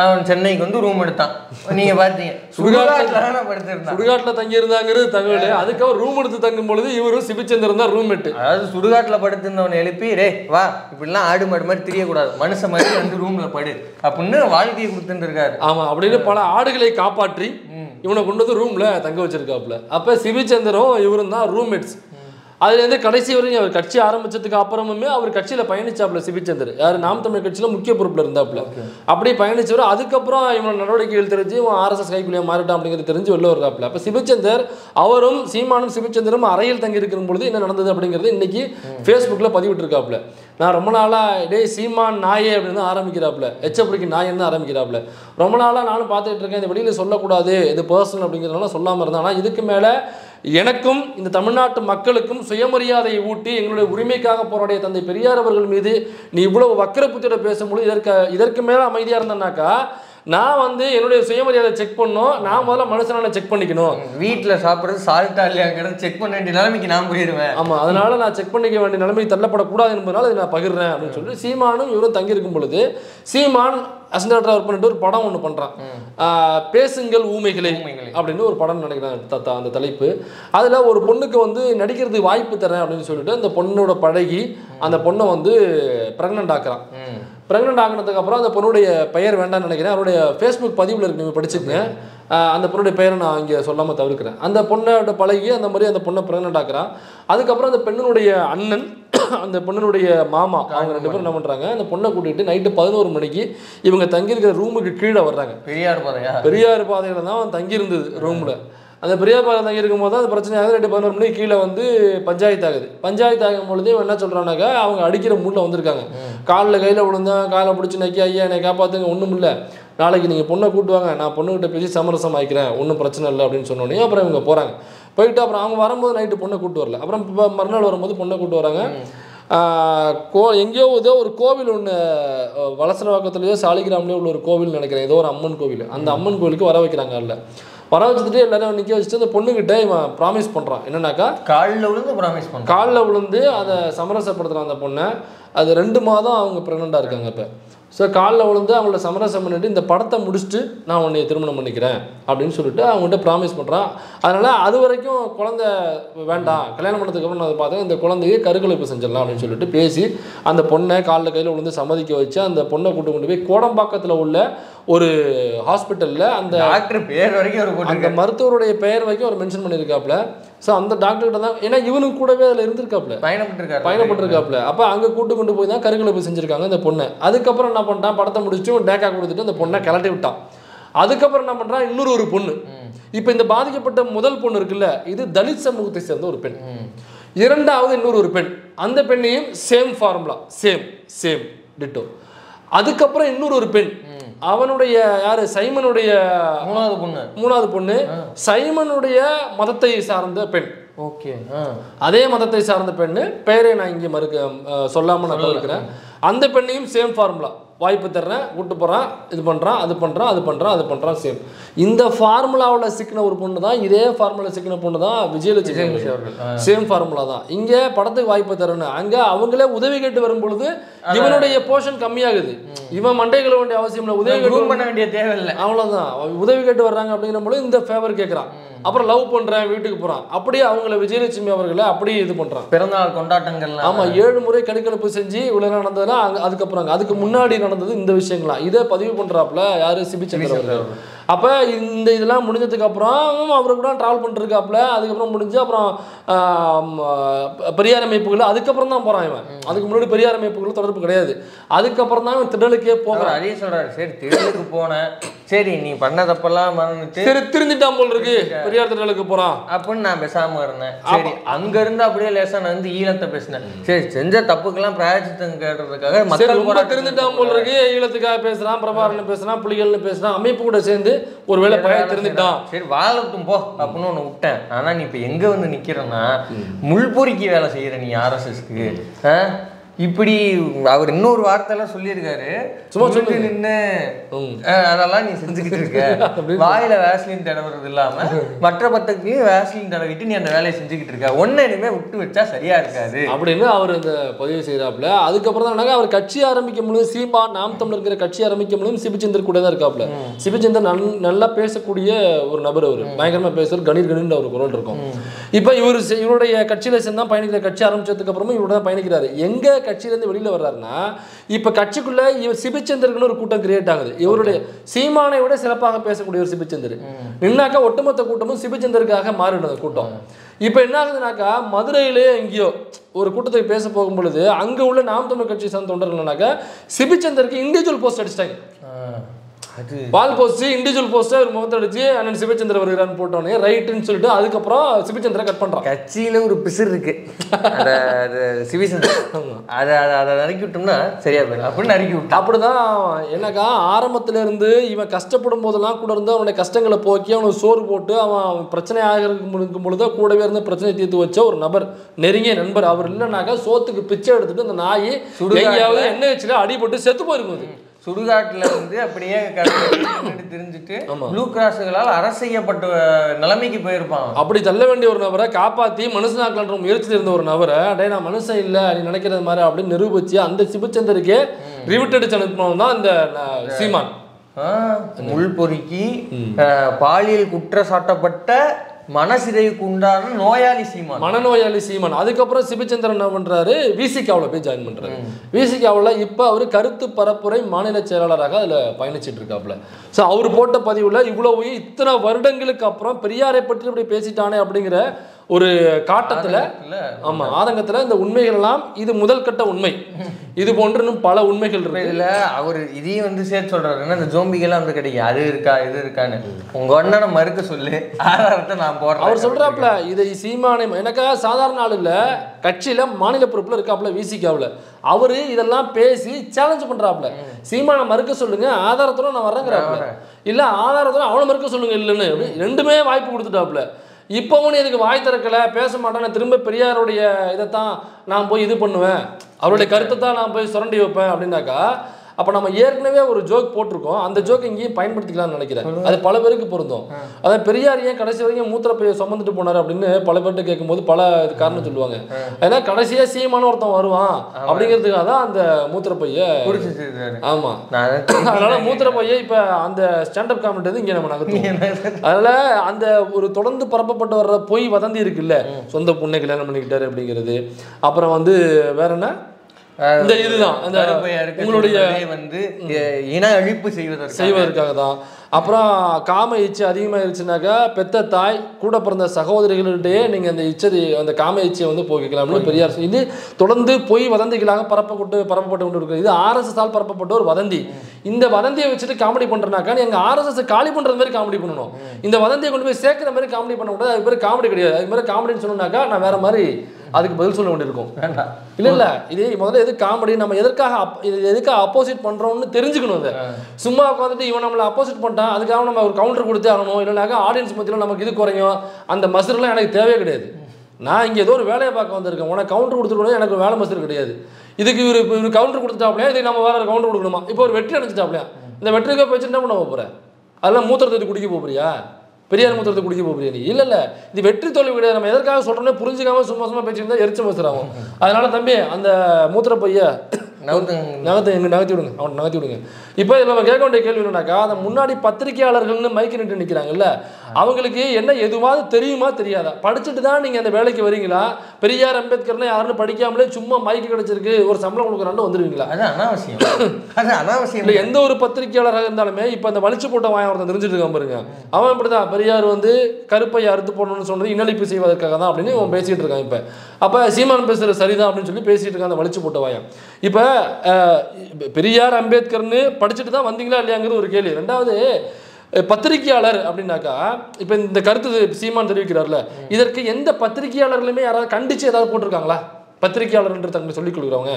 அவன் சென்னைக்கு வந்து ரூம் எடுத்தான். நீங்க பாத்தீங்க சுடுகாட்டுல தானே படுத்திருந்தான் சுடுகாட்டில் தங்கியிருந்தாங்கிறது தகவல். அதுக்கப்புறம் ரூம் எடுத்து தங்கும் பொழுது இவரும் சிபிச்சந்தர் தான் ரூம்மேட்டு அதாவது சுடுகாட்டுல படுத்திருந்தவனை எழுப்பி ரே வா இப்படிலாம் ஆடு மாடு மாதிரி தெரியக்கூடாது. மனுஷன் மாதிரி வந்து ரூம்ல படு. அப்படின்னு வாழ்க்கையை கொடுத்துருக்காரு ஆமா அப்படின்னு பல ஆடுகளை காப்பாற்றி இவனை கொண்டு வந்து ரூம்ல தங்க வச்சிருக்காப்புல. அப்ப சிபிச்சந்திரம் இவரும் தான் ரூம்மேட்ஸ் அதுலேருந்து கடைசி வரையும் அவர் கட்சி ஆரம்பிச்சதுக்கு அப்புறமுமே அவர் கட்சியில பயணிச்சாப்புல சிபிச்சந்தர் யார்? நாம் தமிழ் கட்சியில முக்கிய பொறுப்புல இருந்தாப்புல. அப்படியே பயணிச்சவர் அதுக்கப்புறம் இவனோட நடவடிக்கைகள் தெரிஞ்சு இவன் ஆர்எஸ்எஸ் கைக்குள்ளே மாறிட்டான் அப்படிங்கிறது தெரிஞ்சு வெளில வர்றாப்புல. அப்ப சிபிச்சந்தர் அவரும் சீமானும் சிபிச்சந்தரும் அறையில் தங்கி இருக்கிற பொழுது என்ன நடந்தது அப்படிங்கிறது இன்னைக்கு ஃபேஸ்புக்ல பதிவிட்டு இருக்காப்புல நான் ரொம்ப நாளா டேய் சீமான் நாயே அப்படின்னு ஆரம்பிக்கிறாப்புல. எச்சப்படிக்கு நாயன்னு ஆரம்பிக்கிறாப்புல. ரொம்ப நாளா நானும் பார்த்துட்டு இருக்கேன் இந்த வெளியில சொல்லக்கூடாது இது பர்சனல் அப்படிங்கிறதுனால சொல்லாம இருந்தேன். ஆனா இதுக்கு மேல எனக்கும் இந்த தமிழ்நாட்டு மக்களுக்கும் சுயமரியாதையை ஊட்டி எங்களுடைய உரிமைக்காக போராடிய தந்தை பெரியார் அவர்கள் மீது நீ இவ்வளவு வக்கரப்புத்தியோட பேசும்போது இதற்கு இதற்கு மேலே அமைதியாக இருந்தனாக்கா நான் வந்து என்னுடைய சுயமரியாதை செக் பண்ணணும். நான் முதல்ல மனுஷனால செக் பண்ணிக்கணும். வீட்டுல சாப்பிடுறது சால்ட்டா இல்லையாங்கிறத செக் பண்ண வேண்டிய நிலைமைக்கு நான் போயிடுவேன் ஆமா அதனால நான் செக் பண்ணிக்க வேண்டிய நிலைமை தள்ளப்படக்கூடாது என்பதனால இதை நான் பகிர்றேன் அப்படின்னு சொல்லி சீமானும் இவரும் தங்கி இருக்கும் பொழுது சீமான் அசண்டாட்டா ஒர்க் பண்ணிட்டு ஒரு படம் ஒன்று பண்றான். ஆஹ் பேசுங்கள் ஊமைகளை அப்படின்னு ஒரு படம் நினைக்கிறேன் அந்த தலைப்பு. அதுல ஒரு பொண்ணுக்கு வந்து நடிக்கிறதுக்கு வாய்ப்பு தரேன் அப்படின்னு சொல்லிட்டு அந்த பொண்ணோட பழகி அந்த பொண்ணை வந்து ப்ரெக்னென்ட் ஆக்குறான். ப்ரெக்னென்ட் ஆகினதுக்கு அப்புறம் அந்த பொண்ணுடைய பெயர் வேண்டாம்னு நினைக்கிறேன். அவருடைய ஃபேஸ்புக் பதிவில் இருக்கு நீங்கள் படிச்சுக்கங்க அந்த பொண்ணுடைய பெயரை நான் இங்கே சொல்லாமல் தவிர்க்கிறேன். அந்த பொண்ணோட பழகி அந்த மாதிரி அந்த பொண்ணை ப்ரெக்னென்ட் ஆக்குறான் அதுக்கப்புறம் அந்த பெண்ணினுடைய அண்ணன் அந்த பொண்ணுடைய மாமா அவங்க ரெண்டு பேரும் என்ன பண்ணுறாங்க அந்த பொண்ணை கூட்டிகிட்டு நைட்டு பதினோரு மணிக்கு இவங்க தங்கியிருக்கிற ரூமுக்கு கீழே வர்றாங்க. பெரியார் பாதையா? பெரியார் பாதையில் தான் அவன் தங்கியிருந்தது ரூமில் அந்த பெரியார் பாதை தங்கியிருக்கும் போது தான் அது பிரச்சனை ஆகுது. ரெண்டு பதினோரு மணிக்கு கீழே வந்து பஞ்சாயத்து ஆகுது. பஞ்சாயத்து ஆகும் பொழுது என்ன சொல்கிறானாக்கா அவங்க அடிக்கிற மூடில் வந்திருக்காங்க. காலில் கையில் விழுந்தேன் காலை பிடிச்சி நக்கி ஐயா என்னை காப்பாற்றுங்க ஒன்றும் இல்லை. நாளைக்கு நீங்கள் பொண்ணை கூட்டு வாங்க நான் பொண்ணுகிட்ட பேசி சமரசம் ஆயிக்கிறேன் ஒன்றும் பிரச்சனை இல்லை அப்படின்னு சொன்னோடனே அப்புறம் இவங்க போகிறாங்க போயிட்டு அப்புறம் அவங்க வரும்போது நைட்டு பொண்ணை கூட்டு வரல. அப்புறம் இப்ப மறுநாள் வரும்போது பொண்ணை கூட்டு வராங்க. கோ எங்கேயோ ஏதோ ஒரு கோவில் ஒன்று வலசரவாக்கத்துலேயோ சாலிகிராம்லேயோ உள்ள ஒரு கோவில் நினைக்கிறேன். ஏதோ ஒரு அம்மன் கோவில். அந்த அம்மன் கோவிலுக்கு வர வைக்கிறாங்க அதில் வர வச்சுட்டு எல்லாரும் நிற்க வச்சுட்டு அந்த பொண்ணுக்கிட்ட இவன் ப்ராமிஸ் பண்ணுறான் என்னன்னாக்கா காலில் விழுந்து ப்ராமிஸ் பண்ணுறேன் காலில் விழுந்து அதை சமரசப்படுத்துகிறான் அந்த பொண்ணை. அது ரெண்டு மாதம் அவங்க ப்ரெக்னெண்ட்டாக இருக்காங்க இப்போ. ஸோ காலில் விழுந்து அவங்கள சமரசம் பண்ணிட்டு இந்த படத்தை முடிச்சுட்டு நான் உன்னை திருமணம் பண்ணிக்கிறேன் அப்படின்னு சொல்லிட்டு அவங்ககிட்ட ப்ராமிஸ் பண்ணுறான் அதனால் அது வரைக்கும் குழந்தை வேண்டாம். கல்யாணம் பண்ணதுக்கு அப்புறம் நான் அதை பார்த்தேன் இந்த குழந்தையை கருக்கலைப்பு செஞ்சிடலாம் அப்படின்னு சொல்லிட்டு பேசி அந்த பொண்ணை காலில் கையில் விழுந்து சம்மதிக்க வச்சு அந்த பொண்ணை கூட்டு கொண்டு போய் கோடம்பாக்கத்தில் உள்ள ஒரு ஹாஸ்பிட்டலில் அந்த டாக்டர் பேர் வரைக்கும் ஒரு அந்த மருத்துவருடைய பெயர் வரைக்கும் அவர் மென்ஷன் பண்ணியிருக்காப்புல. ஸோ அந்த டாக்டர்கிட்ட தான் ஏன்னா இவனுக்கு கூடவே அதில் இருந்திருக்காப்புல. பயணப்பட்டிருக்காரு. பயணப்பட்டிருக்காப்புல. அப்போ அங்கே கூட்டு கொண்டு போய் தான் கருக்கலைப்பு செஞ்சுருக்காங்க இந்த பொண்ணை. அதுக்கப்புறம் என்ன பண்ணிட்டான்? படத்தை முடிச்சுட்டு டேக்கா கொடுத்துட்டு அந்த பொண்ணை கிளட்டி விட்டான். அதுக்கப்புறம் என்ன பண்ணுறான் இன்னொரு ஒரு பொண்ணு. இப்போ இந்த பாதிக்கப்பட்ட முதல் பொண்ணு இருக்குல்ல இது தலித் சமூகத்தை சேர்ந்த ஒரு பெண். இரண்டாவது இன்னொரு ஒரு பெண். அந்த பெண்ணையும் same formula same same ditto அதுக்கப்புறம் இன்னொரு ஒரு பெண். அவனுடைய யாரு? சைமனுடைய மூணாவது பொண்ணு. மூணாவது பொண்ணு. சைமனுடைய மதத்தை சார்ந்த பெண். ஓகே அதே மதத்தை சார்ந்த பெண்ணு பெயரை நான் இங்கே மறுக்க அஹ், சொல்லாம நான் தவிர்க்கிறேன் அந்த பெண்ணையும் சேம் ஃபார்முலா வாய்ப்பு தர்றேன் கூட்டு போகிறான் இது பண்ணுறான் அது பண்ணுறான் அது பண்ணுறான் அது பண்ணுறான் சேம் இந்த ஃபார்முலாவில் சிக்கின ஒரு பொண்ணு தான் இதே ஃபார்முலா சிக்கின பொண்ணு தான் விஜயலட்சுமி சேம் ஃபார்முலா தான். இங்கே படத்துக்கு வாய்ப்பு தரணும் அங்கே அவங்களே உதவி கேட்டு வரும் பொழுது இவனுடைய போர்ஷன் கம்மியாகுது. இவன் மண்டை கழுவ வேண்டிய அவசியம் இல்லை. உதவி பண்ண வேண்டிய தேவையில்லை. அவ்வளோதான் உதவி கேட்டு வர்றாங்க அப்படிங்கிற பொழுது இந்த ஃபேவர் கேட்குறான் அப்புறம் லவ் பண்ணுறேன் வீட்டுக்கு போகிறான் அப்படியே அவங்கள விஜயலட்சுமி அவர்களை அப்படியே இது பண்ணுறான் பிறந்தநாள் கொண்டாட்டங்கள்லாம். ஆமா ஏழு முறை கடுக்கலப்பு செஞ்சு இவ்வளவு நடந்ததுன்னா அங்க அதுக்கப்புறம் அதுக்கு முன்னாடி நடந்தது இந்த விஷயங்களாம் இதை பதிவு பண்றாப்புல யாரு? சிபி அவர்கள் அப்ப இந்த இதெல்லாம் முடிஞ்சதுக்கு அப்புறம் அவரு கூட டிராவல் பண்ணிருக்காப்புல. அதுக்கப்புறம் முடிஞ்சு அப்புறம் பெரியார் அமைப்புகள். அதுக்கப்புறம் தான் போறான் இவன். அதுக்கு முன்னாடி பெரியார் அமைப்புகள் தொடர்பு கிடையாது. அதுக்கப்புறம் தான் இவன் திடலுக்கே போகிறான். அதே சொல்றாரு. சரி திருவிழுக்கு போனேன். சரி நீ பண்ண தப்பெல்லாம் மறந்துட்டு சரி திருந்திட்டான் போல் இருக்கு. பெரியார் திடலுக்கு போறான். அப்படின்னு நான் பேசாம இருந்தேன். சரி அங்க இருந்து அப்படியே லேசா நான் வந்து ஈழத்தை பேசினேன். சரி செஞ்ச தப்புக்கெல்லாம் பிராயச்சித்தம் கேட்டுறதுக்காக மக்கள் திருந்துட்டான் போல் இருக்கு. ஈழத்துக்காக பேசுறான் பிரபாகரன் பேசுறான் புலிகள்னு பேசுறான் அமைப்பு கூட சேர்ந்து ஒருவேளை பய திருந்துட்டான் சரி வாழட்டும் போ அப்படின்னு ஒண்ணு விட்டேன். ஆனா நீ இப்ப எங்க வந்து நிக்கிறன்னா முள்பொறிக்கு வேலை செய்யற நீ ஆர்எஸ்எஸ்க்கு இப்படி அவர் இன்னொரு வார்த்தைலாம் சொல்லியிருக்காரு. சும்மா சொல்லுங்க. நின்று. அதெல்லாம் நீ செஞ்சுக்கிட்டு இருக்க. வாயில வேஸ்லின் தடவுறது இல்லாம மற்ற பத்தத்தையும் வேஸ்லின் தடவிட்டு நீ அந்த வேலையை செஞ்சுக்கிட்டு இருக்க. ஒன்னு இனிமே விட்டு வச்சா சரியா இருக்காது. அப்படின்னு அவர் இந்த பதிவு செய்கிறாப்புல அதுக்கப்புறம் தான் அவர் கட்சி ஆரம்பிக்கும் பொழுது சீமா நாம் தமிழர் இருக்கிற கட்சி ஆரம்பிக்கும் பொழுதும் சிபிச்சந்தர் கூட தான் இருக்காப்புல. சிபிச்சந்தர் நல் நல்லா பேசக்கூடிய ஒரு நபர் அவர். பயங்கரமா பேசுவார். கணீர் கணீர்னு ஒரு குரல் இருக்கும். இப்போ இவர் இவருடைய கட்சியில சேர்ந்து பயணிக்கிற கட்சி ஆரம்பிச்சதுக்கு அப்புறமும் இவரோட பயணிக்கிறாரு. எங்க கட்சியிலேருந்து வெளியில வர்றாருன்னா இப்போ கட்சிக்குள்ள இவர் சிபிச்சந்தருக்குன்னு ஒரு கூட்டம் கிரியேட் ஆகுது. இவருடைய சீமானை விட சிறப்பாக பேசக்கூடிய ஒரு சிபிச்சந்தர் நின்னாக்கா ஒட்டுமொத்த கூட்டமும் சிபிச்சந்தருக்காக மாறினது கூட்டம். இப்போ என்ன ஆகுதுனாக்கா மதுரையிலே எங்கேயோ ஒரு கூட்டத்துக்கு பேச போகும் பொழுது அங்கே உள்ள நாம் தமிழ் கட்சி சார்ந்த தொண்டர்கள்னாக்கா சிபிச்சந்தருக்கு இண்டிவிஜுவல் போஸ்ட் அடிச்சிட்டாங்க. வால் போஸ்ட் இண்டிவிஜுவல் போஸ்ட்டை ஒரு முகத்தை அடிச்சு அண்ணன் சிவச்சந்திர வருகிறான்னு போட்டோன்னே ரைட்டுன்னு சொல்லிட்டு அதுக்கப்புறம் சிவச்சந்திர கட் பண்ணுறான் கட்சியில ஒரு பிசிறு இருக்கு. அது சிவிசன் அதை அதை அதை நறுக்கி விட்டோம்னா சரியா போயிடும். அப்படின்னு நறுக்கி விட்டா. அப்படிதான் என்னக்கா ஆரம்பத்துல இருந்து இவன் கஷ்டப்படும் போதெல்லாம் கூட இருந்து அவனுடைய கஷ்டங்களை போக்கி அவனுக்கு சோறு போட்டு அவன் பிரச்சனை ஆகிறதுக்கு பொழுது கூடவே இருந்து பிரச்சனை தீர்த்து வச்ச ஒரு நபர் நெருங்கிய நண்பர். அவர் இல்லைனாக்கா சோத்துக்கு பிச்சை எடுத்துட்டு அந்த நாய் எங்கேயாவது எண்ணெய் வச்சுட்டு அடிபட்டு செத்து போயிருக்கும் அது. சுடுகாட்டுல வந்து அப்படியே தெரிஞ்சுட்டு. ப்ளூ கிராஸுகளால் அரசு செய்யப்பட்ட நிலைமைக்கு போயிருப்பான். அப்படி தள்ள வேண்டிய ஒரு நபரை காப்பாத்தி மனுஷனாக்கலான்ற முயற்சியில் இருந்த ஒரு நபரை டே நான் மனுஷன் இல்லை நீ நினைக்கிறது மாதிரி அப்படின்னு நிரூபிச்சு அந்த சிவச்சந்தருக்கே ரிவிட் அடிச்சு அனுப்பினவன் தான் இந்த அஹ், சீமான். முள் பொறுக்கி பாலியல் குற்றம் சாட்டப்பட்ட மனசிதைவுக்கு உண்டான நோயாளி சீமான். மனநோயாளி சீமான். அதுக்கப்புறம் சிபிச்சந்திரன் என்ன பண்றாரு? விசிகாவில் போய் ஜாயின் பண்றாரு. விசிகாவில் இப்போ அவர் கருத்து பரப்புரை மாநில செயலாளராக அதில் பயணிச்சிட்டு இருக்காப்புல. ஸோ அவர் போட்ட பதிவுல இவ்வளவு இத்தனை வருடங்களுக்கு அப்புறம் பெரியாரை பற்றி இப்படி பேசிட்டானே அப்படிங்கிற ஒரு காட்டத்துல ஆமா ஆதங்கத்துல இந்த உண்மைகள் எல்லாம் இது முதல் கட்ட உண்மை. இது போன்று இன்னும் பல உண்மைகள் இருக்கு. இதுல அவர் இதையும் வந்து சேர்த்து சொல்றாரு. என்ன இந்த ஜோம்பிகெல்லாம் வந்து கிடைக்கும் அது இருக்கா இது இருக்கான்னு. உங்க அண்ணனை மறுக்க சொல்லு. ஆதாரத்தை நான் போடுறேன். அவர் சொல்றாப்ல இதை சீமானை எனக்கா சாதாரண ஆள் இல்ல. கட்சியில மாநில பொறுப்புல இருக்காப்ல விசிகாவில் அவரு இதெல்லாம் பேசி சேலஞ்ச் பண்றாப்ல சீமானை மறுக்க சொல்லுங்க ஆதாரத்தோட நான் வரேங்கிறாப்ல இல்ல ஆதாரத்தோட அவனை மறுக்க சொல்லுங்க இல்லைன்னு. ரெண்டுமே வாய்ப்பு கொடுத்துட்டாப்ல இப்போவும் நீ இதுக்கு வாய் திறக்கல? பேச மாட்டேன் திரும்ப பெரியாருடைய இதைத்தான் நான் போய் இது பண்ணுவேன். அவருடைய கருத்தை தான் நான் போய் சுரண்டி வைப்பேன் அப்படின்னாக்கா அப்போ நம்ம ஏற்கனவே ஒரு ஜோக் போட்டிருக்கோம். அந்த ஜோக் இங்கேயும் பயன்படுத்திக்கலாம்னு நினைக்கிறேன். அது பல பேருக்கு பொருந்தும். அதான் பெரியார் ஏன் கடைசி வரைக்கும் மூத்திரப்பையை சுமந்துட்டு போனார் அப்படின்னு பல பேர்கிட்ட கேட்கும்போது பல காரணம் சொல்லுவாங்க. ஏன்னா கடைசியா சீமான ஒருத்தன் வருவான் அப்படிங்கிறதுக்காக தான் அந்த மூத்திரப்பைய குடிச்சு வச்சிருக்காரு. ஆமா. நான் அதை அதனால மூத்திரப்பைய இப்ப அந்த ஸ்டாண்டப் காமெடி வந்து இங்க நம்ம நகர்த்துவோம். அதனால அந்த ஒரு தொடர்ந்து பரப்பப்பட்டு வர்ற பொய் வதந்தி இருக்குல்ல சொந்த பொண்ணை கல்யாணம் பண்ணிக்கிட்டாரு அப்படிங்கிறது. அப்புறம் வந்து வேற என்ன? இந்த இதுதான். அந்த உங்களுடைய வந்து இன அழிப்பு செய்வதற்கு செய்வதற்காக. தான் அப்புறம் காம இச்சை அதிகமாயிருச்சுனாக்கா பெத்த தாய் கூட பிறந்த சகோதரிகளிடையே நீங்க அந்த இச்சை அந்த காம இச்சையை வந்து போக்கிக்கலாம்னு பெரியார் இது தொடர்ந்து பொய் வதந்திகளாக பரப்பப்பட்டு பரப்பப்பட்டு கொண்டு இருக்கு இது ஆர்எஸ்எஸ் ஆல் பரப்பப்பட்ட ஒரு வதந்தி. இந்த வதந்தியை வச்சுட்டு காமெடி பண்றனாக்கா நீங்க ஆர்எஸ்எஸ் காலி பண்றது மாதிரி காமெடி பண்ணணும். இந்த வதந்தியை கொண்டு போய் சேர்க்கிற மாதிரி காமெடி பண்ணக்கூடாது. அது பேர் காமெடி கிடையாது. அது மாதிரி காமெடின்னு சொன்னோம்னாக்கா நான் வேற மாதிரி அதுக்கு பதில் சொல்ல வேண்டியிருக்கும். இல்ல இல்ல. இது முதல்ல எது காமெடி நம்ம எதற்காக அப்- இது எதுக்காக அப்போசிட் பண்றோம்னு தெரிஞ்சுக்கணும் அதை சும்மா உட்காந்துட்டு இவன் நம்மளை அப்போசிட் பண்ணிட்டான் அதுக்காக நம்ம ஒரு கவுண்டர் கொடுத்தே ஆகணும். இல்லைனாக்கா ஆடியன்ஸ் மத்தியில் நமக்கு இது குறையும். அந்த மசர்லாம் எனக்கு தேவையே கிடையாது. நான் இங்கே ஏதோ ஒரு வேலையை பார்க்க வந்திருக்கேன். உனக்கு கவுண்டர் கொடுத்துருக்கணும் எனக்கு வேலை மசர் கிடையாது. இதுக்கு இவர் இவர் கவுண்டர் கொடுத்துட்டாப்லையா? இதுக்கு நம்ம வேற கவுண்டர் கொடுக்கணுமா? இப்போ ஒரு வெற்றி அடைஞ்சிட்டாப்லையா? இந்த வெற்றிக்கை போய் என்ன பண்ண போகிறேன் அதெல்லாம் மூத்திரத்தை குடிக்க போறியா? பெரியார் மூத்திரத்தை குடிக்க நீ இல்ல இல்ல. இது வெற்றி தோல்வி கிடையாது. நம்ம எதற்காக சொல்றோம்னே புரிஞ்சுக்காம சும்மா சும்மா பேசிட்டு இருந்தா எரிச்ச மசராகும் அதனால தம்பி அந்த மூத்திர பைய நவுத்துங்க. நகத்தை எங்க நகர்த்தி விடுங்க. அவன் நகர்த்தி விடுங்க. இப்போ இதில் நம்ம கேட்க வேண்டிய கேள்வி என்னன்னாக்கா அந்த முன்னாடி பத்திரிகையாளர்கள்னு மைக்கு நின்று நிற்கிறாங்கல்ல அவங்களுக்கு என்ன எதுவாவது தெரியுமா தெரியாதா? படிச்சுட்டு தான் நீங்கள் அந்த வேலைக்கு வரீங்களா? பெரியார் அம்பேத்கர்னு யாருன்னு படிக்காமலே சும்மா மைக்கு கிடைச்சிருக்கு. ஒரு சம்பளம் கொடுக்குறான்னு வந்துடுவீங்களா அது அனாவசியம். அது அனாவசியம் இல்லை எந்த ஒரு பத்திரிகையாளராக இருந்தாலுமே இப்போ அந்த வலிச்சு போட்ட வாயம் ஒருத்தன் தெரிஞ்சுட்டு இருக்கான் பாருங்க. அவன் இப்படிதான். பெரியார் வந்து கருப்பை அறுத்து போடணும்னு சொன்னது இன்னழிப்பு செய்வதற்காக தான் அப்படின்னு அவன் பேசிட்டு இருக்கான் இப்போ. அப்போ சீமான் பேசுறது சரிதான் அப்படின்னு சொல்லி பேசிட்டு இருக்கான் அந்த வலிச்சு போட்ட வாயம் இப்போ பெரியார் அம்பேத்கர்னு படிச்சுட்டு தான் வந்தீங்களா இல்லையாங்கிறது ஒரு கேள்வி. ரெண்டாவது பத்திரிகையாளர் அப்படின்னாக்கா இப்போ இந்த கருத்து சீமான் தெரிவிக்கிறார்ல இதற்கு எந்த பத்திரிகையாளர்களுமே யாராவது கண்டிச்சு ஏதாவது போட்டிருக்காங்களா? பத்திரிகையாளர் என்று தங்களை சொல்லிக் கொள்கிறவங்க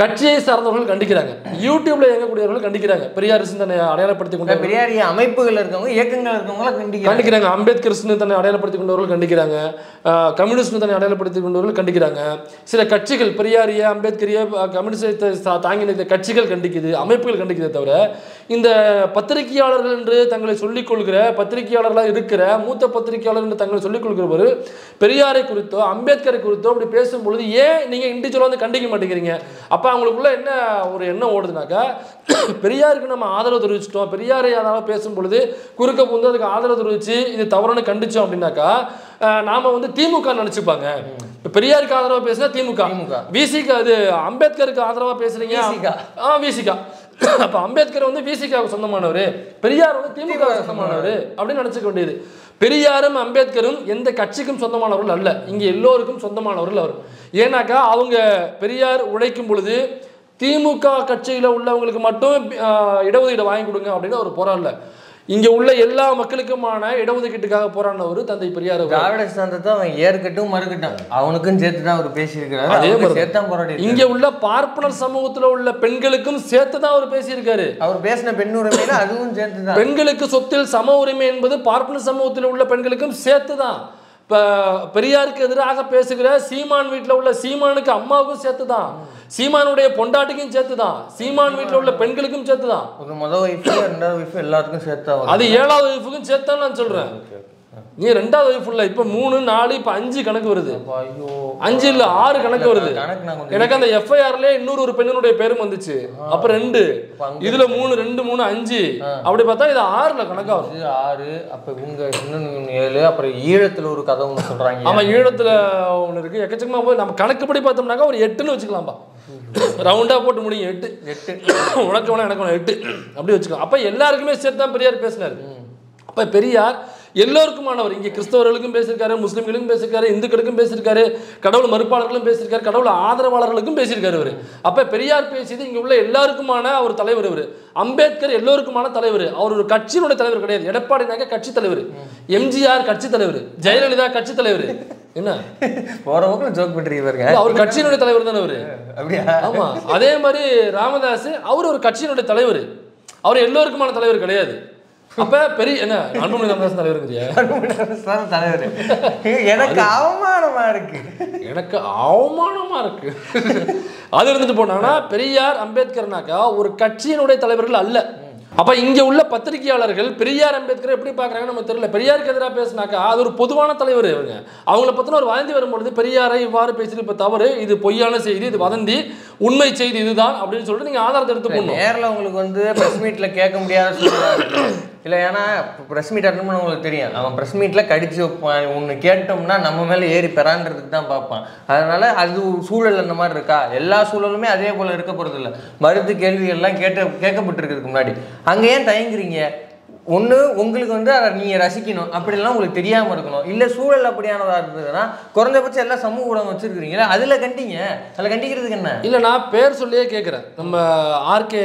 கட்சியை சார்ந்தவர்கள் கண்டிக்கிறாங்க. யூடியூப்ல இயங்கக்கூடியவர்கள் கண்டிக்கிறாங்க. பெரியார் தன்னை அடையாளப்படுத்தி கொண்டு பெரியாரிய அமைப்புகள் இருக்கவங்க இயக்கங்கள் இருக்கவங்கள கண்டிக்கிறாங்க. கண்டிக்கிறாங்க. அம்பேத்கர் தன்னை அடையாளப்படுத்தி கொண்டவர்கள் கண்டிக்கிறாங்க. கம்யூனிஸ்ட் தன்னை அடையாளப்படுத்தி கொண்டவர்கள் கண்டிக்கிறாங்க. சில கட்சிகள் பெரியாரிய அம்பேத்கரிய கம்யூனிஸ்டை தாங்கி நிற்கிற கட்சிகள் கண்டிக்குது அமைப்புகள் கண்டிக்குதே தவிர இந்த பத்திரிகையாளர்கள் என்று தங்களை சொல்லிக் கொள்கிற பத்திரிகையாளர்களாக இருக்கிற மூத்த பத்திரிகையாளர் என்று தங்களை சொல்லிக் கொள்கிறவர் பெரியாரை குறித்தோ அம்பேத்கரை குறித்தோ அப்படி பேசும்பொழுது ஏன் நீங்க இண்டிவிஜுவலாக வந்து கண்டிக்க மாட்டேங்கிறீங்க. அப்போ அவங்களுக்குள்ள என்ன ஒரு எண்ணம் ஓடுதுனாக்கா பெரியாருக்கு நம்ம ஆதரவு தெரிவிச்சிட்டோம். பெரியாரை யாராவது பேசும் பொழுது குறுக்க புந்து அதுக்கு ஆதரவு தெரிவிச்சு இது தவறுன்னு கண்டிச்சோம் அப்படின்னாக்கா நாம வந்து திமுக நினைச்சுப்பாங்க. பெரியாருக்கு ஆதரவா பேசினா திமுக. விசிக அது அம்பேத்கருக்கு ஆதரவா பேசுறீங்க. VCK. ஆ விசிகா அப்ப அம்பேத்கர் வந்து விசிகாவுக்கு சொந்தமானவர். பெரியார் வந்து திமுக சொந்தமானவர் அப்படின்னு நினைச்சுக்க வேண்டியது. பெரியாரும் அம்பேத்கரும் எந்த கட்சிக்கும் சொந்தமானவர்கள் அல்ல. இங்க எல்லோருக்கும் சொந்தமானவர்கள் அவர். ஏன்னாக்கா அவங்க பெரியார் உழைக்கும் பொழுது திமுக கட்சியில உள்ளவங்களுக்கு மட்டும் இடஒதுக்கீடு வாங்கி கொடுங்க அப்படின்னு அவர் போராடல. இங்க உள்ள எல்லா மக்களுக்குமான இடஒதுக்கீட்டுக்காக போராடினவர் தந்தை பெரியார். திராவிட சித்தாந்தத்தை அவன் ஏற்கட்டும் மறுக்கட்டும். அவனுக்கும் சேர்த்து தான் அவர் பேசியிருக்கிறாரு. அதே அவனுக்கும் மாதிரி. சேர்த்து தான் போராடி இங்க உள்ள பார்ப்பனர் சமூகத்துல உள்ள பெண்களுக்கும் சேர்த்து தான் அவர் பேசியிருக்காரு. அவர் பேசின பெண் உரிமையில அதுவும் சேர்த்து தான் பெண்களுக்கு சொத்தில் சம உரிமை என்பது பார்ப்பன சமூகத்தில் உள்ள பெண்களுக்கும் சேர்த்து தான் இப்போ பெரியாருக்கு எதிராக பேசுகிற சீமான் வீட்டில் உள்ள சீமானுக்கு அம்மாவுக்கும் சேர்த்து தான் சீமானுடைய பொண்டாட்டிக்கும் சேர்த்து தான் சீமான் வீட்டில் உள்ள பெண்களுக்கும் சேர்த்து தான் ஒரு முதல் ஒய்ஃபு ரெண்டாவது ஒய்ஃபு எல்லாருக்கும் சேர்த்து. அது ஏழாவது ஒய்ஃபுக்கும் சேர்த்து தான் நான் சொல்றேன். நீ ரெண்டாவது ஒய்ஃப் இல்ல இப்ப மூணு நாலு இப்ப அஞ்சு கணக்கு வருது. அஞ்சு இல்ல ஆறு கணக்கு வருது. எனக்கு அந்த எஃப்ஐஆர்ல இன்னொரு ஒரு பெண்ணினுடைய பேரும் வந்துச்சு. அப்ப ரெண்டு. இதுல மூணு ரெண்டு மூணு அஞ்சு. அப்படி பார்த்தா இது ஆறுல கணக்கா வரும். இது ஆறு அப்ப இவங்க இன்னொன்னு ஏழு அப்புறம் ஈழத்துல ஒரு கதை ஒன்று சொல்றாங்க. ஆமா ஈழத்துல ஒண்ணு இருக்கு. எக்கச்சக்கமா போய் நம்ம கணக்குப்படி பார்த்தோம்னாக்கா ஒரு எட்டுன்னு வச்சுக்கலாம்பா. ரவுண்டா போட்டு முடியும். எட்டு. எட்டு. உனக்கு வேணா எனக்கு எட்டு. அப்படி வச்சுக்கலாம். அப்ப எல்லாருக்குமே சேர்த்து தான் பெரியார் பேசினாரு. அப்ப பெரியார் எல்லோருக்குமானவர். இங்க கிறிஸ்தவர்களுக்கும் பேசியிருக்காரு முஸ்லிம்களுக்கும் பேசியிருக்காரு இந்துக்களுக்கும் பேசியிருக்காரு கடவுள் மறுப்பாளர்களும் பேசியிருக்காரு கடவுள் ஆதரவாளர்களுக்கும் பேசியிருக்காரு அவரு அப்ப பெரியார் பேசியது இங்க உள்ள எல்லாருக்குமான ஒரு தலைவர் அவரு அம்பேத்கர் எல்லோருக்குமான தலைவர். அவர் ஒரு கட்சியினுடைய தலைவர் கிடையாது. எடப்பாடினாக்க கட்சி தலைவர். எம்ஜிஆர் கட்சி தலைவர். ஜெயலலிதா கட்சி தலைவர். என்ன? ஜோக் பண்றீங்க பாருங்க. இல்ல, அவர் கட்சியினுடைய தலைவர் தானே அவரு அப்படியா? ஆமா. அதே மாதிரி ராமதாஸ் அவர் ஒரு கட்சியினுடைய தலைவர். அவர் எல்லோருக்குமான தலைவர் கிடையாது. அப்ப பெரிய என்ன அன்புமணி ராமதாஸ் சார் தலைவர் எனக்கு அவமானமா இருக்கு. எனக்கு அவமானமா இருக்கு. அது இருந்துட்டு போனாங்கன்னா பெரியார் அம்பேத்கர்னாக்கா ஒரு கட்சியினுடைய தலைவர்கள் அல்ல. அப்ப இங்க உள்ள பத்திரிகையாளர்கள் பெரியார் அம்பேத்கர் எப்படி பாக்குறாங்கன்னு நமக்கு தெரியல. பெரியாருக்கு எதிராக பேசினாக்கா அது ஒரு பொதுவான தலைவர் இவங்க. அவங்கள பத்தின ஒரு வதந்தி வரும்பொழுது பெரியாரை இவ்வாறு பேசுறது இப்ப தவறு இது பொய்யான செய்தி இது வதந்தி உண்மை செய்தி இதுதான் அப்படின்னு சொல்லிட்டு நீங்க ஆதாரத்தை எடுத்து நேர்ல உங்களுக்கு வந்து பிரஸ் மீட்ல கேட்க முடியாத இல்லை ஏன்னா ப்ரெஸ் மீட் அட்டன் பண்ண உங்களுக்கு தெரியும். அவன் ப்ரெஸ் மீட்டில் கடிச்சு வைப்பான். ஒன்று கேட்டோம்னா நம்ம மேலே ஏறி பெறான்றதுக்கு தான் பார்ப்பான். அதனால் அது சூழல் அந்த மாதிரி இருக்கா? எல்லா சூழலுமே அதே போல் இருக்க போகிறது இல்லை மருந்து கேள்விகள்லாம் கேட்ட கேட்கப்பட்டிருக்கிறதுக்கு முன்னாடி. அங்கே ஏன் தயங்குறீங்க? ஒன்று உங்களுக்கு வந்து அதை நீங்கள் ரசிக்கணும். அப்படிலாம் உங்களுக்கு தெரியாமல் இருக்கணும். இல்லை சூழல் அப்படியானதாக இருந்ததுன்னா குறைஞ்சபட்சம் எல்லா சமூக ஊடகம் வச்சுருக்கிறீங்களா அதில் கண்டிங்க. அதில் கண்டிக்கிறதுக்கு என்ன? இல்ல நான் பேர் சொல்லியே கேட்குறேன் நம்ம ஆர்கே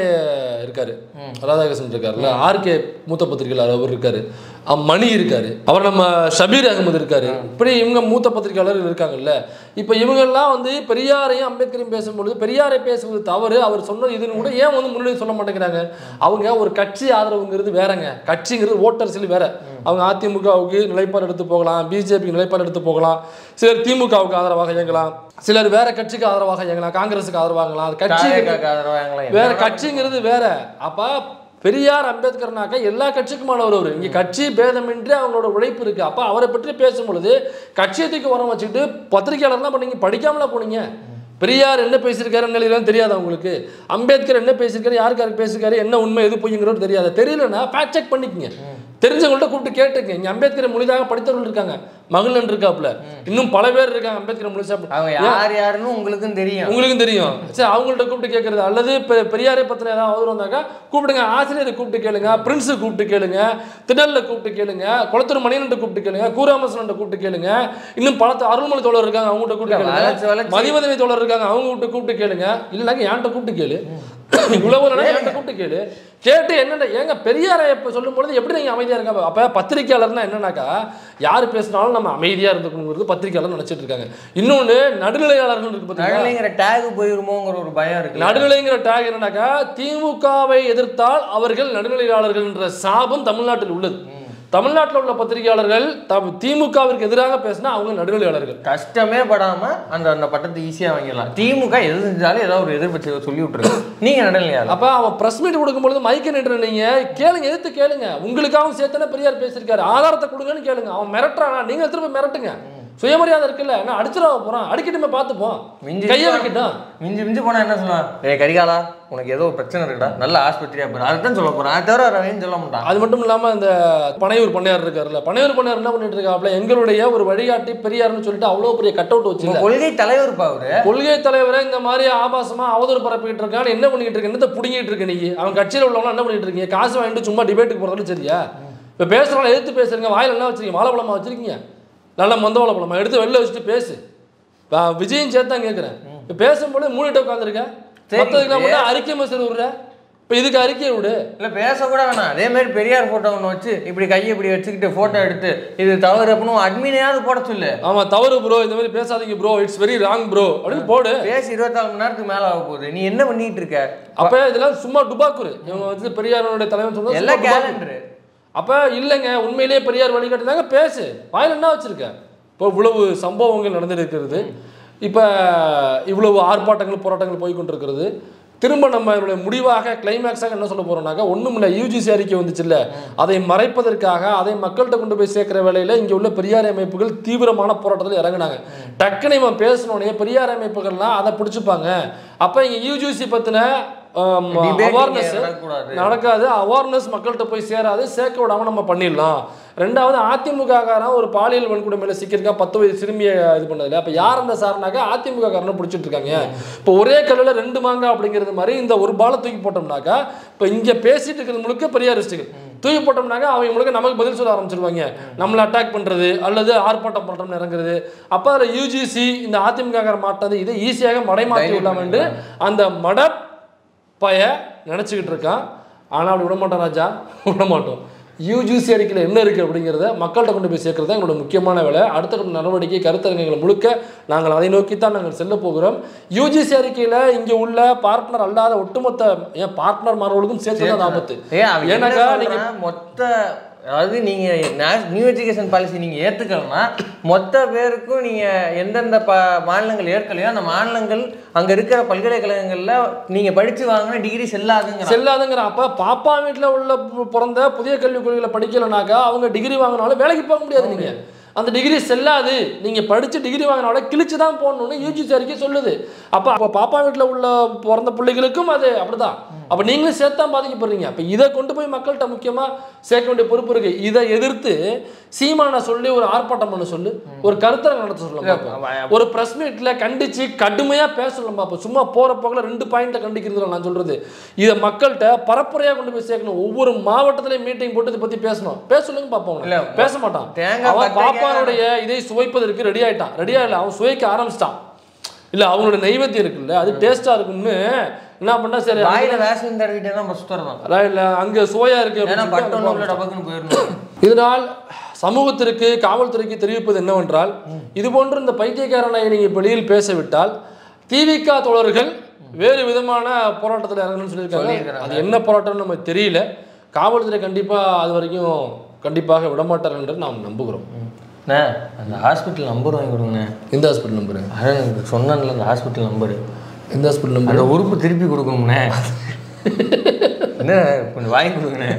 இருக்காரு. ராதாகிருஷ்ணன் இருக்காருல்ல. ஆர்கே மூத்த பத்திரிகையாளர் அவர் இருக்காரு. மணி இருக்காரு. அவர் நம்ம ஷபீர் அகமது இருக்காரு. இப்படி இவங்க மூத்த பத்திரிகையாளர்கள் இருக்காங்கல்ல. இப்போ இவங்கெல்லாம் வந்து பெரியாரையும் அம்பேத்கரையும் பேசும்பொழுது பெரியாரை பேசுவது தவறு. அவர் சொன்னது இதுன்னு கூட ஏன் வந்து முன்னாடி சொல்ல மாட்டேங்கிறாங்க? அவங்க ஒரு கட்சி ஆதரவுங்கிறது வேறங்க. கட்சிங்கிறது ஓட்டர்ஸில் வேற. அவங்க அதிமுகவுக்கு நிலைப்பாடு எடுத்து போகலாம் பிஜேபிக்கு நிலைப்பாடு எடுத்து போகலாம். சிலர் திமுகவுக்கு ஆதரவாக இயங்கலாம். சிலர் வேற கட்சிக்கு ஆதரவாக இயங்கலாம். காங்கிரஸுக்கு ஆதரவாகலாம். கட்சி வேற கட்சிங்கிறது வேற. அப்ப பெரியார் அம்பேத்கர்னாக்க எல்லா கட்சிக்குமானவர் அவர். இங்கே கட்சி பேதமின்றி அவங்களோட உழைப்பு இருக்குது அப்போ அவரை பற்றி பேசும் பொழுது கட்சியத்துக்கு உரம் வச்சுட்டு பத்திரிகையாளர் தான் பண்ணீங்க படிக்காமல போனீங்க. பெரியார் என்ன பேசியிருக்காருன்னு தெரியாது அவங்களுக்கு. அம்பேத்கர் என்ன பேசியிருக்காரு யாருக்கு யாருக்கு பேசியிருக்காரு என்ன உண்மை எது பொய்யுங்கிறது தெரியாது. தெரியலன்னா ஃபேக்ட் செக் பண்ணிக்கங்க. தெரிஞ்சவங்கள்ட்ட கூப்பிட்டு கேட்டுங்க இங்க அம்பேத்கர் முழுதாக படித்தவர்கள் இருக்காங்க. மகிழன் இருக்காப்புல. இன்னும் பல பேர் இருக்காங்க அம்பேத்கர் முழுசா. அவங்க யார் யாருன்னு உங்களுக்கும் தெரியும். உங்களுக்கும் தெரியும். சரி அவங்கள்ட்ட கூப்பிட்டு கேட்கறது அல்லது பெரியாரை பத்தின ஏதாவது அவதூறு வந்தாக்கா கூப்பிடுங்க. ஆசிரியரை கூப்பிட்டு கேளுங்க. பிரின்ஸை கூப்பிட்டு கேளுங்க. திடல்ல கூப்பிட்டு கேளுங்க. குளத்தூர் மணியன்ட்ட கூப்பிட்டு கேளுங்க. கூராமசன்ட்ட கூப்பிட்டு கேளுங்க. இன்னும் பல அருள்மொழி தோழர் இருக்காங்க. அவங்ககிட்ட கூப்பிட்டு கேளுங்க. மதிவதனை தோழர் இருக்காங்க. அவங்க கிட்ட கூப்பிட்டு கேளுங்க. இல்லைனாக்க என்கிட்ட கூப்பிட்டு கேளு. நேரம் என்கிட்ட கூப்பிட்டு கேளு. கேட்டு என்னென்ன ஏங்க பெரியாரை இப்ப சொல்லும் பொழுது எப்படி நீங்க அமைதியா இருக்க அப்ப பத்திரிக்கையாளர்னா என்னன்னாக்கா யார் பேசினாலும் நம்ம அமைதியா இருந்துக்கணுங்கிறது பத்திரிக்கையாளர் நினைச்சிட்டு இருக்காங்க. இன்னொன்னு நடுநிலையாளர்கள் இருக்கு நடுநிலைங்கிற டேக் போயிருமோங்கிற ஒரு பயம் இருக்கு நடுநிலைங்கிற டேக் என்னன்னாக்கா திமுகவை எதிர்த்தால் அவர்கள் நடுநிலையாளர்கள் என்ற சாபம் தமிழ்நாட்டில் உள்ளது. தமிழ்நாட்டில் உள்ள பத்திரிகையாளர்கள் த- திமுகவிற்கு எதிராக பேசினா அவங்க நடுநிலையாளர்கள். கஷ்டமே படாம அந்த அந்த பட்டத்தை ஈஸியா வாங்கிடலாம். திமுக எது செஞ்சாலும் ஏதாவது ஒரு எதிர்ப்பு சொல்லி விட்டுருக்கு நீங்க நடுநிலையா அப்ப அவன் பிரஸ் மீட் கொடுக்கும்பொழுது மைக்க நின்று நீங்க கேளுங்க எதிர்த்து கேளுங்க. உங்களுக்காகவும் சேர்த்தானே பெரியார் பேசியிருக்காரு. ஆதாரத்தை கொடுங்கன்னு கேளுங்க. அவன் மிரட்டுறானா? நீங்க திரும்ப மிரட்டுங்க. சுயமரியாதை இருக்குல்ல? நான் அடிச்சிட போறான். அடிக்கட்டுமே பார்த்துப்போம். மிஞ்சி கையை வைக்கட்டும்? மிஞ்சி மிஞ்சி போனா என்ன சொல்லுவான்? ஏய் கரிகாலா உனக்கு ஏதோ ஒரு பிரச்சனை இருக்குடா. நல்ல ஆஸ்பத்திரியா போற. அதுதான் சொல்ல போறான். அது தவிர ரவையும் சொல்ல மாட்டான். அது மட்டும் இல்லாம இந்த பனையூர் பண்ணையார் இருக்காருல்ல பனையூர் பண்ணையார் என்ன பண்ணிட்டு இருக்காப்ல எங்களுடைய ஒரு வழிகாட்டி பெரியார்னு சொல்லிட்டு அவ்வளவு பெரிய கட் அவுட் வச்சு கொள்கை தலைவர் அவரு. கொள்கை தலைவரை இந்த மாதிரி ஆபாசமா அவதூறு பரப்பிட்டு இருக்கான்னு என்ன பண்ணிட்டு இருக்க? என்னத்தை புடுங்கிட்டு இருக்க நீ? அவன் கட்சியில் உள்ளவங்க என்ன பண்ணிட்டு இருக்கீங்க? காசு வாங்கிட்டு சும்மா டிபேட்டுக்கு போறது சரியா இப்ப பேசுறவங்க எதிர்த்து பேசுறீங்க. வாயில என்ன வச்சிருக்கீங்க? வாழைப்பழமா வச்சிருக்கீங்க. நல்ல மந்த வாழைப்பழமா எடுத்து வெளில வச்சுட்டு பேசு. விஜயும் சேர்த்து தான் கேட்குறேன் இப்போ பேசும்போது மூடிட்டு உட்காந்துருக்க சரி, மற்றதுக்கெல்லாம் மட்டும் அறிக்கை மெசேஜ் விடுற. இப்போ இதுக்கு அறிக்கையை விடு. இல்ல பேச கூட வேணாம். அதே மாதிரி பெரியார் போட்டோ ஒன்று வச்சு இப்படி கையை இப்படி வச்சுக்கிட்டு போட்டோ எடுத்து இது தவறு அப்படின்னு அட்மினையாவது போட சொல்லு. ஆமா தவறு ப்ரோ இந்த மாதிரி பேசாதீங்க bro it's very wrong bro அப்படின்னு போடு. பேசி இருபத்தாலு மணி நேரத்துக்கு மேல ஆக போகுது. நீ என்ன பண்ணிட்டு இருக்க? அப்ப இதெல்லாம் சும்மா டுபாக்குரு இவங்க வந்து பெரியாரோட தலைவன் சொல்றது எல்லாம். கேலண்டரு அப்போ இல்லைங்க உண்மையிலேயே பெரியார் வழிகாட்டுதாங்க பேசு. வாயில் என்ன வச்சுருக்க? இப்போ இவ்வளவு சம்பவங்கள் நடந்திருக்கிறது இப்போ இவ்வளவு ஆர்ப்பாட்டங்கள் போராட்டங்கள் போய் கொண்டிருக்கிறது. திரும்ப நம்ம இதனுடைய முடிவாக கிளைமேக்ஸாக என்ன சொல்ல போறோம்னாக்கா ஒன்றும் இல்லை யூஜிசி அறிக்கை வந்துச்சுல்ல. அதை மறைப்பதற்காக அதை மக்கள்கிட்ட கொண்டு போய் சேர்க்குற வேலையில் இங்கே உள்ள பெரியார் அமைப்புகள் தீவிரமான போராட்டத்தில் இறங்குனாங்க. டக்குன்னு இவன் பேசினோடனே பெரியார் அமைப்புகள்லாம் அதை பிடிச்சிப்பாங்க. அப்போ இங்கே யூஜிசி பற்றின அவேர்னஸ். நடக்காது. அவேர்னஸ் மக்கள்கிட்ட போய் சேராது. சேர்க்க விடாம நம்ம பண்ணிடலாம். ரெண்டாவது அதிமுக காரன் ஒரு பாலியல் வன்கொடுமையில சிக்கியிருக்கா பத்து வயது சிறுமியை இது பண்ணதுல. அப்ப யார் அந்த சார்னாக்கா அதிமுக காரனை பிடிச்சிட்டு இருக்காங்க. இப்போ ஒரே கல்லுல ரெண்டு மாங்காய் அப்படிங்கிறது மாதிரி இந்த ஒரு பாலை தூக்கி போட்டோம்னாக்கா இப்போ இங்க பேசிட்டு இருக்கிறது முழுக்க பெரியாரிஸ்டுகள் தூக்கி போட்டோம்னாக்கா அவங்க முழுக்க நமக்கு பதில் சொல்ல ஆரம்பிச்சிருவாங்க. நம்மளை அட்டாக் பண்றது அல்லது ஆர்ப்பாட்டம் பண்றோம்னு இறங்குறது. அப்ப அதில் யூஜிசி இந்த அதிமுக மாட்டது இதை ஈஸியாக மடைமாற்றி விடலாம் என்று அந்த மட பய நினச்சிக்கிட்டு இருக்கான். ஆனால் அப்படி விட மாட்டோம் ராஜா. விட மாட்டோம். யூஜிசி அறிக்கையில் என்ன இருக்குது அப்படிங்கிறத மக்கள்கிட்ட கொண்டு போய் சேர்க்கறது தான் எங்களோட முக்கியமான வேலை. அடுத்த கட்ட நடவடிக்கை கருத்தரங்குகளை முழுக்க நாங்கள் அதை நோக்கி தான் நாங்கள் செல்ல போகிறோம். யூஜிசி அறிக்கையில் இங்கே உள்ள பார்ட்னர் அல்லாத ஒட்டுமொத்த ஏன் பார்ட்னர் மாணவர்களுக்கும் சேர்த்து தான் ஆபத்து. ஏன்னாக்கா நீங்க சொல்றான், மொத்த அதாவது நீங்க நே- நியூ எஜுகேஷன் பாலிசி நீங்க ஏத்துக்கலன்னா மொத்த பேருக்கும் நீங்க எந்தெந்த ப மாநிலங்கள் ஏற்கலையோ அந்த மாநிலங்கள் அங்க இருக்கிற பல்கலைக்கழகங்கள்ல நீங்க படிச்சு வாங்கின டிகிரி செல்லாதுங்கிற செல்லாதுங்கிற அப்ப பாப்பா வீட்டில் உள்ள பிறந்த புதிய கல்விக் கொள்கைகளை படிக்கலைனாக்கா அவங்க டிகிரி வாங்கினாலும் வேலைக்கு போக முடியாது நீங்க. அந்த டிகிரி செல்லாது. நீங்க படிச்சு டிகிரி வாங்கினாலும் கிழிச்சு தான் போடணும்னு யூஜிசி அறிக்கை சொல்லுது. அப்ப அப்ப பாப்பா வீட்டில் உள்ள பிறந்த பிள்ளைகளுக்கும் அது அப்படிதான். அப்ப நீங்களும் சேர்த்தா பாதிக்கப்படுறீங்க. அப்ப இதை கொண்டு போய் மக்கள்கிட்ட முக்கியமா சேர்க்க வேண்டிய பொறுப்பு இருக்கு. இதை எதிர்த்து சீமானை சொல்லி ஒரு ஆர்ப்பாட்டம் பண்ண சொல்லு. ஒரு கருத்தரங்கம் நடத்த சொல்ல பார்ப்போம். ஒரு பிரஸ் மீட்ல கண்டிச்சு கடுமையா பேச சொல்ல பார்ப்போம் சும்மா போற போக்கில் ரெண்டு பாயிண்ட்ல கண்டிக்கிறது நான் சொல்றது. இதை மக்கள்கிட்ட பரப்புரையா கொண்டு போய் சேர்க்கணும். ஒவ்வொரு மாவட்டத்திலையும் மீட்டிங் போட்டு இதை பத்தி பேசணும். பேச சொல்லுங்க பார்ப்போம் பேச மாட்டான். பாப்பானுடைய இதை சுவைப்பதற்கு ரெடி ஆயிட்டான். ரெடியா இல்ல அவன் சுவைக்க ஆரம்பிச்சிட்டான். இல்ல அவனோட நைவேத்தியம் இருக்குல்ல அது டேஸ்டா இருக்கும்னு என்ன பண்ணா சரி வாயில வேசம் தடவிட்டே தான் தான் அதான் இல்ல அங்க சோயா இருக்கு இதனால் சமூகத்திற்கு காவல்துறைக்கு தெரிவிப்பது என்னவென்றால் இதுபோன்று இந்த பைத்தியக்காரனை நீங்கள் வெளியில் பேசவிட்டால் திவிக தோழர்கள் வேறு விதமான போராட்டத்தில் இறங்கணும்னு சொல்லியிருக்காங்க. சொல்லியிருக்காங்க. அது என்ன போராட்டம்னு நமக்கு தெரியல. காவல்துறை கண்டிப்பாக அது வரைக்கும் கண்டிப்பாக விடமாட்டார்கள் என்று நாம் நம்புகிறோம். அண்ணே, அந்த ஹாஸ்பிட்டல் நம்பர் வாங்கி கொடுங்கண்ணே. எந்த ஹாஸ்பிட்டல் நம்பரு அதான் எனக்கு சொன்னேன்ல அந்த ஹாஸ்பிட்டல் நம்பரு எந்த ஹாஸ்பிட்டல் நம்பர் அந்த உறுப்பு திருப்பி கொடுக்கணும்ண்ணே. என்ன கொஞ்சம் வாங்கி கொடுங்கண்ணே.